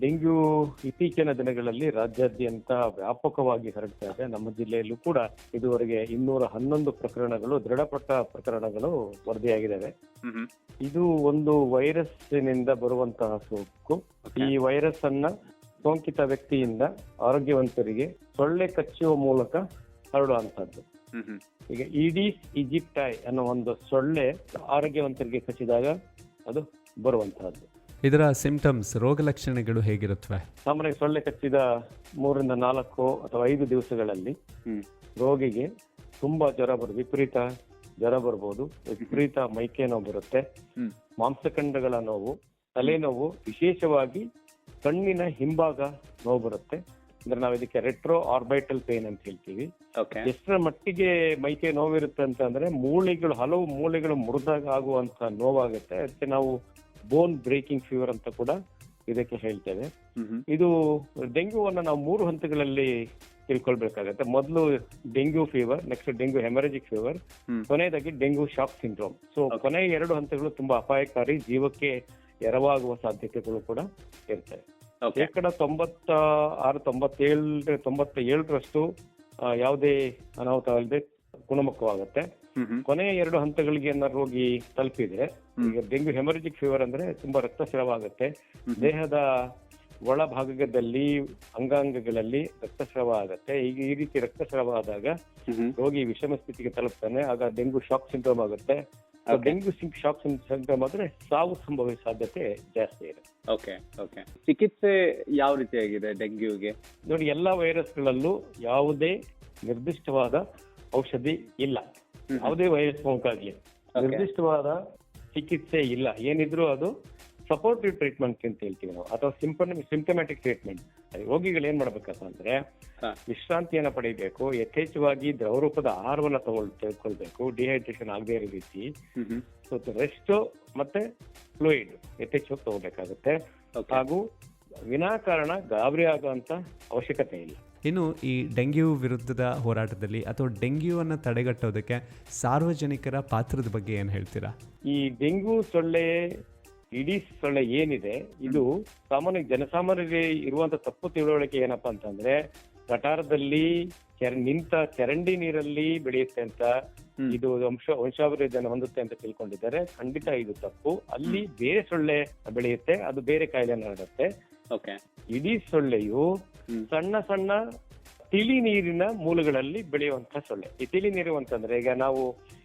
Dengue ಇತ್ತೀಚಿನ ದಿನಗಳಲ್ಲಿ ರಾಜ್ಯಾದ್ಯಂತ ವ್ಯಾಪಕವಾಗಿ ಹರಡ್ತಾ ಇದೆ. ನಮ್ಮ ಜಿಲ್ಲೆಯಲ್ಲೂ ಕೂಡ ಇದುವರೆಗೆ ಇನ್ನೂರ ಹನ್ನೊಂದು ಪ್ರಕರಣಗಳು ದೃಢಪಟ್ಟ ಪ್ರಕರಣಗಳು ವರದಿಯಾಗಿದ್ದಾವೆ. ಇದು ಒಂದು ವೈರಸ್ಸಿನಿಂದ ಬರುವಂತಹ ಸೋಂಕು. ಈ ವೈರಸ್ ಅನ್ನ ಸೋಂಕಿತ ವ್ಯಕ್ತಿಯಿಂದ ಆರೋಗ್ಯವಂತರಿಗೆ ಸೊಳ್ಳೆ ಕಚ್ಚುವ ಮೂಲಕ ಹರಡುವಂತಹದ್ದು. ಈಗ ಇಡೀಸ್ ಈಜಿಪ್ಟಾಯ್ ಅನ್ನೋ ಒಂದು ಸೊಳ್ಳೆ ಆರೋಗ್ಯವಂತರಿಗೆ ಕಚ್ಚಿದಾಗ ಅದು ಬರುವಂತಹದ್ದು. ಇದರ ಸಿಂಪ್ಟಮ್ಸ್ ರೋಗ ಲಕ್ಷಣಗಳು ಹೇಗಿರುತ್ತವೆ? ಸಾಮಾನ್ಯ ಸೊಳ್ಳೆ ಕಚ್ಚಿದ ಮೂರರಿಂದ ನಾಲ್ಕು ಅಥವಾ ಐದು ದಿವಸಗಳಲ್ಲಿ ರೋಗಿಗೆ ತುಂಬಾ ಜ್ವರ ಬರ ವಿಪರೀತ ಜ್ವರ ಬರ್ಬೋದು ವಿಪರೀತ ಮೈಕೆ ನೋವು ಬರುತ್ತೆ ಮಾಂಸಖಂಡಗಳ ನೋವು ತಲೆನೋವು ವಿಶೇಷವಾಗಿ ಕಣ್ಣಿನ ಹಿಂಭಾಗ ನೋವು ಬರುತ್ತೆ. ಅಂದ್ರೆ ನಾವು ಇದಕ್ಕೆ ರೆಟ್ರೋ ಆರ್ಬೈಟಲ್ ಪೇನ್ ಅಂತ ಹೇಳ್ತೀವಿ. ಎಷ್ಟರ ಮಟ್ಟಿಗೆ ಮೈಕೆ ನೋವಿರುತ್ತೆ ಅಂತ ಅಂದ್ರೆ ಮೂಳೆಗಳು ಹಲವು ಮೂಳೆಗಳು ಮುರಿದಾಗ ಆಗುವಂತ ನೋವಾಗುತ್ತೆ. ಅದಕ್ಕೆ ನಾವು ಬೋನ್ ಬ್ರೇಕಿಂಗ್ ಫೀವರ್ ಅಂತ ಕೂಡ ಇದಕ್ಕೆ ಹೇಳ್ತೇವೆ. ಇದು ಡೆಂಗ್ಯೂವನ್ನು ನಾವು ಮೂರು ಹಂತಗಳಲ್ಲಿ ತಿಳ್ಕೊಳ್ಬೇಕಾಗತ್ತೆ. ಮೊದಲು dengue fever next dengue haemorrhagic fever. ಕೊನೆಯದಾಗಿ ಡೆಂಗ್ಯೂ ಶಾಕ್ ಸಿಂಡ್ರೋಮ್ ಸೊ. ಕೊನೆಯ ಎರಡು ಹಂತಗಳು ತುಂಬಾ ಅಪಾಯಕಾರಿ ಜೀವಕ್ಕೆ ಎರವಾಗುವ ಸಾಧ್ಯತೆಗಳು ಕೂಡ ಇರ್ತವೆ. ಶೇಕಡ ತೊಂಬತ್ತ ಆರು ತೊಂಬತ್ತೇಳು ತೊಂಬತ್ತ ಏಳರಷ್ಟು ಯಾವುದೇ ಅನಾಹುತ ಅಲ್ಲದೆ ಗುಣಮುಖವಾಗುತ್ತೆ. ಕೊನೆಯ ಎರಡು ಹಂತಗಳಿಗೆ ಏನಾದ್ರು ರೋಗಿ ತಲುಪಿದೆ. ಈಗ ಡೆಂಗ್ಯೂ ಹೆಮರಜಿಕ್ ಫೀವರ್ ಅಂದ್ರೆ ತುಂಬಾ ರಕ್ತಸ್ರಾವ ಆಗುತ್ತೆ. ದೇಹದ ಒಳಭಾಗದಲ್ಲಿ ಅಂಗಾಂಗಗಳಲ್ಲಿ ರಕ್ತಸ್ರಾವ ಆಗುತ್ತೆ ಈಗ ಈ ರೀತಿ ರಕ್ತಸ್ರಾವ ಆದಾಗ ರೋಗಿ ವಿಷಮ ಸ್ಥಿತಿಗೆ ತಲುಪ್ತಾನೆ. ಆಗ ಡೆಂಗ್ಯೂ ಶಾಕ್ ಸಿಂಡ್ರೋಮ್ ಆಗುತ್ತೆ. ಡೆಂಗ್ಯೂ ಶಾಕ್ ಸಿಂಡ್ರೋಮ್ ಆದ್ರೆ ಸಾವು ಸಂಭವ ಸಾಧ್ಯತೆ ಜಾಸ್ತಿ ಇದೆ. ಓಕೆ ಓಕೆ ಚಿಕಿತ್ಸೆ ಯಾವ ರೀತಿ ಆಗಿದೆ ಡೆಂಗ್ಯೂಗೆ? ನೋಡಿ ಎಲ್ಲಾ ವೈರಸ್ಗಳಲ್ಲೂ ಯಾವುದೇ ನಿರ್ದಿಷ್ಟವಾದ ಔಷಧಿ ಇಲ್ಲ. ಯಾವುದೇ ವೈರಸ್ ಸೋಂಕಾಗಿ. ನಿರ್ದಿಷ್ಟವಾದ ಚಿಕಿತ್ಸೆ ಇಲ್ಲ. ಏನಿದ್ರು ಅದು ಸಪೋರ್ಟಿವ್ ಟ್ರೀಟ್ಮೆಂಟ್ ಅಂತ ಹೇಳ್ತೀವಿ ನಾವು. ಅಥವಾ ಸಿಂಪನ್ ಸಿಂಟಮ್ಯಾಟಿಕ್ ಟ್ರೀಟ್ಮೆಂಟ್ ರೋಗಿಗಳು ಏನ್ ಮಾಡ್ಬೇಕಪ್ಪ ಅಂದ್ರೆ. ವಿಶ್ರಾಂತಿಯನ್ನ ಪಡಿಬೇಕು ಯಥೇಚ್ಛವಾಗಿ ದ್ರವರೂಪದ ಆಹಾರವನ್ನ ತಗೊಳ್ ತೆಗೆದುಕೊಳ್ಬೇಕು ಡಿಹೈಡ್ರೇಷನ್ ಆಗದೇ ಇರೋ ರೀತಿ. ರೆಸ್ಟ್ ಮತ್ತೆ ಫ್ಲೂಯಿಡ್ ಯಥೇಚ್ಛವಾಗಿ ತಗೋಬೇಕಾಗುತ್ತೆ ಹಾಗೂ ವಿನಾಕಾರಣ ಗಾಬರಿ ಆಗುವಂತ ಅವಶ್ಯಕತೆ ಇಲ್ಲ. ಇನ್ನು ಈ ಡೆಂಗ್ಯೂ ವಿರುದ್ಧದ ಹೋರಾಟದಲ್ಲಿ ಅಥವಾ ಡೆಂಗ್ಯೂವನ್ನು ತಡೆಗಟ್ಟೋದಕ್ಕೆ ಸಾರ್ವಜನಿಕರ ಪಾತ್ರದ ಬಗ್ಗೆ ಏನು ಹೇಳ್ತೀರಾ? ಈ ಡೆಂಗ್ಯೂ ಸೊಳ್ಳೆ ಇಡೀ ಸೊಳ್ಳೆ ಏನಿದೆ ಇದು ಸಾಮಾನ್ಯ ಜನಸಾಮಾನ್ಯರಿಗೆ ಇರುವಂತ ತಪ್ಪು ತಿಳುವಳಿಕೆ ಏನಪ್ಪಾ ಅಂತಂದ್ರೆ ಕಟಾರದಲ್ಲಿ ಕೆರ- ನಿಂತ ಚರಂಡಿ ನೀರಲ್ಲಿ ಬೆಳೆಯುತ್ತೆ ಅಂತ ಇದು ವಂಶ ವಂಶಾಭಿವೃದ್ಧಿಯನ್ನು ಹೊಂದುತ್ತೆ ಅಂತ ತಿಳ್ಕೊಂಡಿದ್ದಾರೆ. ಖಂಡಿತ ಇದು ತಪ್ಪು. ಅಲ್ಲಿ ಬೇರೆ ಸೊಳ್ಳೆ ಬೆಳೆಯುತ್ತೆ ಅದು ಬೇರೆ ಕಾಯಿಲೆಯನ್ನು ಹರಡುತ್ತೆ ಓಕೆ. ಇಡೀ ಸೊಳ್ಳೆಯು ಸಣ್ಣ ಸಣ್ಣ ತಿಳಿ ನೀರಿನ ಮೂಲಗಳಲ್ಲಿ ಬೆಳೆಯುವಂತ ಸೊಳ್ಳೆ. ಈ ತಿಳಿ ನೀರು ಅಂತಂದ್ರೆ ಈಗ ನಾವು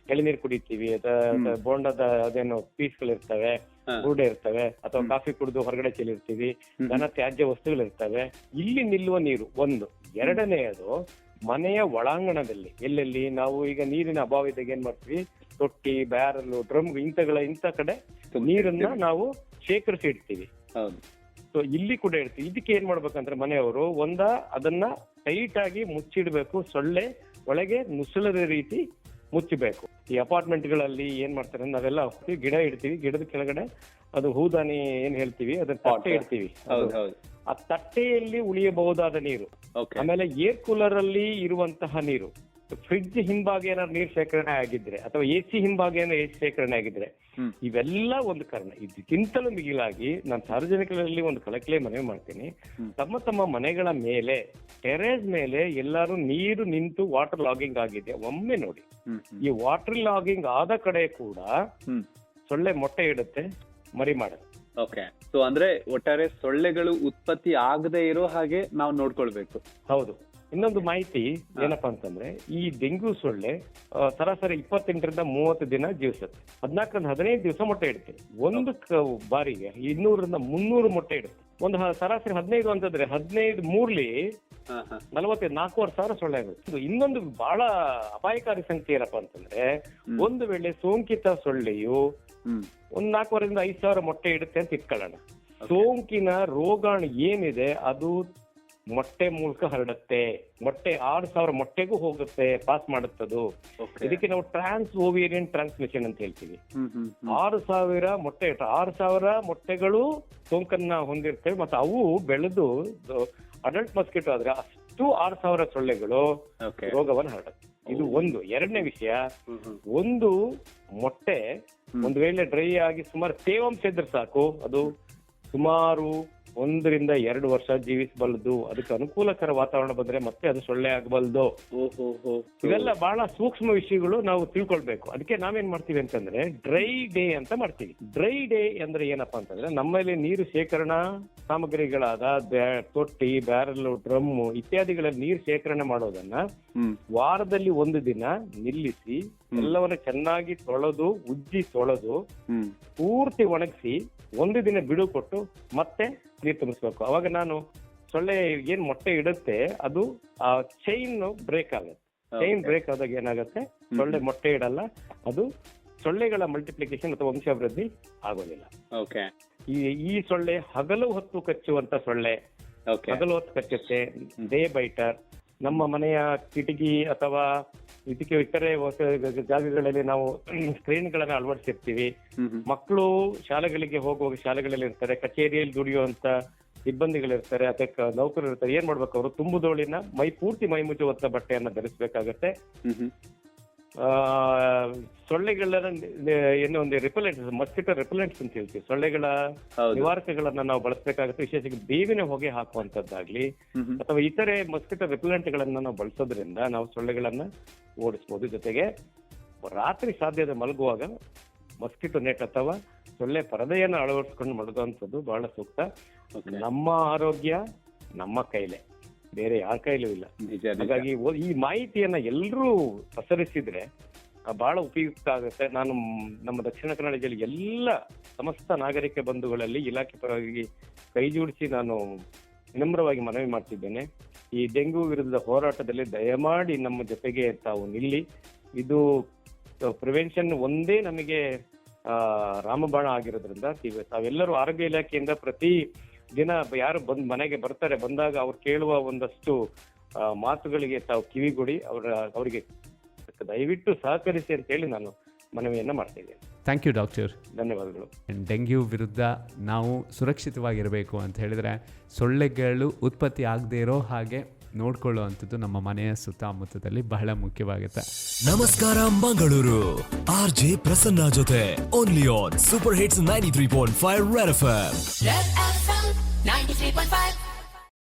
ಎಳೆನೀರು ಕುಡಿತೀವಿ ಅಥವಾ ಬೋಂಡದ ಅದೇನು ಪೀಸ್ಗಳಿರ್ತವೆ ಇರ್ತವೆ ಗೂಡೆ ಇರ್ತವೆ ಅಥವಾ ಕಾಫಿ ಕುಡಿದು ಹೊರಗಡೆ ಚೆಲ್ಲಿರ್ತೀವಿ ದನ ಘನ ತ್ಯಾಜ್ಯ ವಸ್ತುಗಳಿರ್ತವೆ. ಇಲ್ಲಿ ನಿಲ್ಲುವ ನೀರು ಒಂದು. ಎರಡನೆಯದು ಮನೆಯ ಒಳಾಂಗಣದಲ್ಲಿ ಎಲ್ಲೆಲ್ಲಿ ನಾವು ಈಗ ನೀರಿನ ಅಭಾವ ಇದ್ದಾಗ ಏನ್ ಮಾಡ್ತೀವಿ? ತೊಟ್ಟಿ ಬ್ಯಾರಲ್ ಡ್ರಮ್ ಇಂಥಗಳ ಇಂಥ ಕಡೆ ನೀರನ್ನ ನಾವು ಶೇಖರಿಸಿ ಇಡ್ತೀವಿ ಸೊ ಇಲ್ಲಿ ಕೂಡ ಇರ್ತೀವಿ ಇದಕ್ಕೆ ಏನ್ ಮಾಡ್ಬೇಕಂದ್ರೆ ಮನೆಯವರು ಒಂದ ಅದನ್ನ ಟೈಟ್ ಆಗಿ ಮುಚ್ಚಿಡ್ಬೇಕು. ಸೊಳ್ಳೆ ಒಳಗೆ ನುಸುಳದ ರೀತಿ ಮುಚ್ಚಬೇಕು. ಈ ಅಪಾರ್ಟ್ಮೆಂಟ್ಗಳಲ್ಲಿ ಏನ್ ಮಾಡ್ತಾರೆ ಅಂದ್ರೆ ನಾವೆಲ್ಲ ಗಿಡ ಇಡ್ತೀವಿ. ಗಿಡದ ಕೆಳಗಡೆ ಅದು ಹೂದಾನಿ ಏನ್ ಹೇಳ್ತೀವಿ? ಅದನ್ನ ತಟ್ಟೆ ಇಡ್ತೀವಿ. ಆ ತಟ್ಟೆಯಲ್ಲಿ ಉಳಿಯಬಹುದಾದ ನೀರು. ಆಮೇಲೆ ಏರ್ ಕೂಲರ್ ಅಲ್ಲಿ ಇರುವಂತಹ ನೀರು. ಫ್ರಿಡ್ಜ್ ಹಿಂಭಾಗ ಏನಾದ್ರು ನೀರ್ ಶೇಖರಣೆ ಆಗಿದ್ರೆ ಅಥವಾ ಎ ಸಿ ಹಿಂಭಾಗ ಏನಾದ್ರು ಶೇಖರಣೆ ಆಗಿದ್ರೆ. ಇವೆಲ್ಲ ಒಂದು ಕಾರಣ. ಇದಕ್ಕಿಂತಲೂ ಮಿಗಿಲಾಗಿ ನಾನು ಸಾರ್ವಜನಿಕರಲ್ಲಿ ಒಂದು ಕಲಕಲೆ ಮನವಿ ಮಾಡ್ತೀನಿ. ತಮ್ಮ ತಮ್ಮ ಮನೆಗಳ ಮೇಲೆ ಟೆರೇಸ್ ಮೇಲೆ ಎಲ್ಲಾರು ನೀರು ನಿಂತು ವಾಟರ್ ಲಾಗಿಂಗ್ ಆಗಿದೆ. ಒಮ್ಮೆ ನೋಡಿ. ಈ ವಾಟರ್ ಲಾಗಿಂಗ್ ಆದ ಕಡೆ ಕೂಡ ಸೊಳ್ಳೆ ಮೊಟ್ಟೆ ಇಡುತ್ತೆ ಮರಿ ಮಾಡುತ್ತೆ ಓಕೆ ಸೊ ಅಂದ್ರೆ ಒಟ್ಟಾರೆ ಸೊಳ್ಳೆಗಳು ಉತ್ಪತ್ತಿ ಆಗದೆ ಇರೋ ಹಾಗೆ ನಾವು ನೋಡ್ಕೊಳ್ಬೇಕು. ಹೌದು. ಇನ್ನೊಂದು ಮಾಹಿತಿ ಏನಪ್ಪಾ ಅಂತಂದ್ರೆ ಈ ಡೆಂಗ್ಯೂ ಸೊಳ್ಳೆ ಸರಾಸರಿ ಇಪ್ಪತ್ತೆಂಟರಿಂದ ಮೂವತ್ತು ದಿನ ಜೀವಿಸುತ್ತೆ. ಹದಿನಾಲ್ಕರಿಂದ ಹದಿನೈದು ದಿವಸ ಮೊಟ್ಟೆ ಇಡುತ್ತೆ. ಒಂದು ಬಾರಿಗೆ ಇನ್ನೂರರಿಂದ ಮುನ್ನೂರು ಮೊಟ್ಟೆ ಇಡುತ್ತೆ. ಒಂದು ಸರಾಸರಿ ಹದಿನೈದು ಅಂತಂದ್ರೆ ಹದಿನೈದು ಮೂರ್ಲಿ ನಲವತ್ತೈದು ನಾಲ್ಕೂವರೆ ಸಾವಿರ ಸೊಳ್ಳೆ ಆಗುತ್ತೆ. ಇದು ಇನ್ನೊಂದು ಬಹಳ ಅಪಾಯಕಾರಿ ಸಂಖ್ಯೆ ಏನಪ್ಪಾ ಅಂತಂದ್ರೆ. ಒಂದು ವೇಳೆ ಸೋಂಕಿತ ಸೊಳ್ಳೆಯು ಒಂದ್ ನಾಲ್ಕೂವರೆಯಿಂದ ಐದು ಸಾವಿರ ಮೊಟ್ಟೆ ಇಡುತ್ತೆ ಅಂತ ಇಟ್ಕೊಳ್ಳೋಣ. ಸೋಂಕಿನ ರೋಗಾಣು ಏನಿದೆ ಅದು ಮೊಟ್ಟೆ ಮೂಲಕ ಹರಡುತ್ತೆ ಮೊಟ್ಟೆ ಆರು ಸಾವಿರ ಮೊಟ್ಟೆಗೂ ಹೋಗುತ್ತೆ ಪಾಸ್ ಮಾಡುತ್ತದು. ಇದಕ್ಕೆ ನಾವು ಟ್ರಾನ್ಸ್ ಓವೇರಿಯನ್ ಟ್ರಾನ್ಸ್ಮಿಷನ್ ಅಂತ ಹೇಳ್ತೀವಿ. ಆರು ಸಾವಿರ ಮೊಟ್ಟೆ ಆರು ಸಾವಿರ ಮೊಟ್ಟೆಗಳು ಸೋಂಕನ್ನ ಹೊಂದಿರ್ತವೆ ಮತ್ತೆ ಅವು ಬೆಳೆದು ಅಡಲ್ಟ್ ಮಸ್ಕಿಟೋ ಆದ್ರೆ ಅಷ್ಟು ಆರು ಸಾವಿರ ಸೊಳ್ಳೆಗಳು ರೋಗವನ್ನು ಹರಡುತ್ತೆ. ಇದು ಒಂದು. ಎರಡನೇ ವಿಷಯ ಒಂದು ಮೊಟ್ಟೆ. ಒಂದು ವೇಳೆ ಡ್ರೈ ಆಗಿ ಸುಮಾರು ತೇವಾಂಶ ಇದ್ರೆ ಸಾಕು. ಅದು ಸುಮಾರು ಒಂದರಿಂದ ಎರಡು ವರ್ಷ ಜೀವಿಸಬಲ್ಲದು. ಅದಕ್ಕೆ ಅನುಕೂಲಕರ ವಾತಾವರಣ ಬಂದ್ರೆ ಮತ್ತೆ ಅದು ಸೊಳ್ಳೆ ಆಗಬಲ್ದು. ಇವೆಲ್ಲ ಬಹಳ ಸೂಕ್ಷ್ಮ ವಿಷಯಗಳು ನಾವು ತಿಳ್ಕೊಳ್ಬೇಕು. ಅದಕ್ಕೆ ನಾವೇನ್ ಮಾಡ್ತೀವಿ ಅಂತಂದ್ರೆ ಡ್ರೈ ಡೇ ಅಂತ ಮಾಡ್ತೀವಿ. ಡ್ರೈ ಡೇ ಅಂದ್ರೆ ಏನಪ್ಪಾ ಅಂತಂದ್ರೆ ನಮ್ಮಲ್ಲಿ ನೀರು ಶೇಖರಣಾ ಸಾಮಗ್ರಿಗಳಾದ ತೊಟ್ಟಿ ಬ್ಯಾರಲ್ ಡ್ರಮ್ ಇತ್ಯಾದಿಗಳಲ್ಲಿ ನೀರು ಶೇಖರಣೆ ಮಾಡೋದನ್ನ ವಾರದಲ್ಲಿ ಒಂದು ದಿನ ನಿಲ್ಲಿಸಿ ಎಲ್ಲವನ್ನ ಚೆನ್ನಾಗಿ ತೊಳೆದು ಉಜ್ಜಿ ತೊಳೆದು ಪೂರ್ತಿ ಒಣಗಿಸಿ ಒಂದು ದಿನ ಬಿಡು ಕೊಟ್ಟು ಮತ್ತೆ ನೀರು ತುಂಬಿಸ್ಬೇಕು. ಅವಾಗ ನಾನು ಸೊಳ್ಳೆ ಏನ್ ಮೊಟ್ಟೆ ಇಡುತ್ತೆ ಅದು ಆ ಚೈನ್ ಬ್ರೇಕ್ ಆಗುತ್ತೆ. ಚೈನ್ ಬ್ರೇಕ್ ಆದಾಗ ಏನಾಗುತ್ತೆ? ಸೊಳ್ಳೆ ಮೊಟ್ಟೆ ಇಡಲ್ಲ ಅದು ಸೊಳ್ಳೆಗಳ ಮಲ್ಟಿಪ್ಲಿಕೇಶನ್ ಅಥವಾ ವಂಶಾಭಿವೃದ್ಧಿ ಆಗೋದಿಲ್ಲ. ಓಕೆ ಈ ಈ ಸೊಳ್ಳೆ ಹಗಲು ಹೊತ್ತು ಕಚ್ಚುವಂತ ಸೊಳ್ಳೆ ಹಗಲು ಹೊತ್ತು ಕಚ್ಚುತ್ತೆ ಡೇ ಬೈಟರ್ ನಮ್ಮ ಮನೆಯ ಕಿಟಕಿ ಅಥವಾ ಇದಕ್ಕೆ ಇತರೆ ಜಾಗಗಳಲ್ಲಿ ನಾವು ಸ್ಕ್ರೀನ್ಗಳನ್ನ ಅಳವಡಿಸಿರ್ತೀವಿ. ಮಕ್ಕಳು ಶಾಲೆಗಳಿಗೆ ಹೋಗುವಾಗ ಶಾಲೆಗಳಲ್ಲಿ ಇರ್ತಾರೆ ಕಚೇರಿಯಲ್ಲಿ ದುಡಿಯುವಂತ ಸಿಬ್ಬಂದಿಗಳಿರ್ತಾರೆ ಅದಕ್ಕೆ ನೌಕರರು ಇರ್ತಾರೆ ಏನ್ ಮಾಡ್ಬೇಕು? ಅವರು ತುಂಬುದೋಳಿನ ಮೈ ಪೂರ್ತಿ ಮೈ ಮುಚ್ಚುವಂತ ಬಟ್ಟೆಯನ್ನ ಧರಿಸಬೇಕಾಗತ್ತೆ. ಸೊಳ್ಳೆಗಳ ಏನೋ ಒಂದು ರಿಪೆಲೆಂಟ್ಸ್ ಮಸ್ಕಿಟೋ ರಿಪೆಲೆಂಟ್ಸ್ ಅಂತ ಹೇಳ್ತೀವಿ. ಸೊಳ್ಳೆಗಳ ನಿವಾರಕಗಳನ್ನ ನಾವು ಬಳಸಬೇಕಾಗುತ್ತೆ. ವಿಶೇಷವಾಗಿ ಬೇವಿನ ಹೊಗೆ ಹಾಕುವಂತದ್ದಾಗ್ಲಿ ಅಥವಾ ಇತರೆ ಮಸ್ಕಿಟೋ ರಿಪೆಲೆಂಟ್ ಗಳನ್ನ ನಾವು ಬಳಸೋದ್ರಿಂದ ನಾವು ಸೊಳ್ಳೆಗಳನ್ನ ಓಡಿಸಬಹುದು ಜೊತೆಗೆ ರಾತ್ರಿ ಸಾಧ್ಯದ ಮಲಗುವಾಗ ಮಸ್ಕಿಟೋ ನೆಟ್ ಅಥವಾ ಸೊಳ್ಳೆ ಪರದೆಯನ್ನು ಅಳವಡಿಸ್ಕೊಂಡು ಮಲಗುವಂಥದ್ದು ಬಹಳ ಸೂಕ್ತ. ನಮ್ಮ ಆರೋಗ್ಯ ನಮ್ಮ ಕೈಲೇ. ಬೇರೆ ಯಾರ ಕೈಲೂ ಇಲ್ಲ. ನಿಜ ನಿಜ. ಹಾಗಾಗಿ ಓ- ಈ ಮಾಹಿತಿಯನ್ನ ಎಲ್ಲರೂ ಪಸರಿಸಿದ್ರೆ ಆ, ಬಹಳ ಉಪಯುಕ್ತ ಆಗುತ್ತೆ. ನಾನು ಮ್- ನಮ್ಮ ದಕ್ಷಿಣ ಕನ್ನಡ ಜಿಲ್ಲೆ ಎಲ್ಲ ಸಮಸ್ತ ನಾಗರಿಕ ಬಂಧುಗಳಲ್ಲಿ ಇಲಾಖೆ ಪರವಾಗಿ ಕೈ ಜೋಡಿಸಿ ನಾನು ವಿನಮ್ರವಾಗಿ ಮನವಿ ಮಾಡ್ತಿದ್ದೇನೆ. ಈ ಡೆಂಗು ವಿರುದ್ಧದ ಹೋರಾಟದಲ್ಲಿ ದಯಮಾಡಿ ನಮ್ಮ ಜೊತೆಗೆ ತಾವು ನಿಲ್ಲಿ. ಇದು ಪ್ರಿವೆನ್ಷನ್ ಒಂದೇ ನಮಗೆ ಆ, ರಾಮಬಾಣ ಆಗಿರೋದ್ರಿಂದ ತಾವೆಲ್ಲರೂ ಆರೋಗ್ಯ ಇಲಾಖೆಯಿಂದ ಪ್ರತಿ ದಿನ ಯಾರು ಬಂದ್ ಮನೆಗೆ ಬರ್ತಾರೆ ಬಂದಾಗ ಅವ್ರು ಕೇಳುವ ಒಂದಷ್ಟು ಮಾತುಗಳಿಗೆ ತಾವು ಕಿವಿಗೊಡಿ ಅವರ ಅವರಿಗೆ ದಯವಿಟ್ಟು ಸಹಕರಿಸಿ ಅಂತ ಹೇಳಿ ನಾನು ಮನವಿಯನ್ನ ಮಾಡ್ತಿದ್ದೇನೆ. ಥ್ಯಾಂಕ್ ಯು ಡಾಕ್ಟರ್ ಧನ್ಯವಾದಗಳು. ಡೆಂಗ್ಯೂ ವಿರುದ್ಧ ನಾವು ಸುರಕ್ಷಿತವಾಗಿರಬೇಕು ಅಂತ ಹೇಳಿದ್ರೆ ಸೊಳ್ಳೆಗಳು ಉತ್ಪತ್ತಿ ಆಗದೆ ಇರೋ ಹಾಗೆ ನೋಡ್ಕೊಳ್ಳುವಂಥದ್ದು ನಮ್ಮ ಮನೆಯ ಸುತ್ತಮುತ್ತದಲ್ಲಿ ಬಹಳ ಮುಖ್ಯವಾಗುತ್ತೆ. ನಮಸ್ಕಾರ ಮಂಗಳೂರು. ಆರ್ ಜೆ ಪ್ರಸನ್ನ ಜೊತೆ only on super hits ninety three point five red F 103.5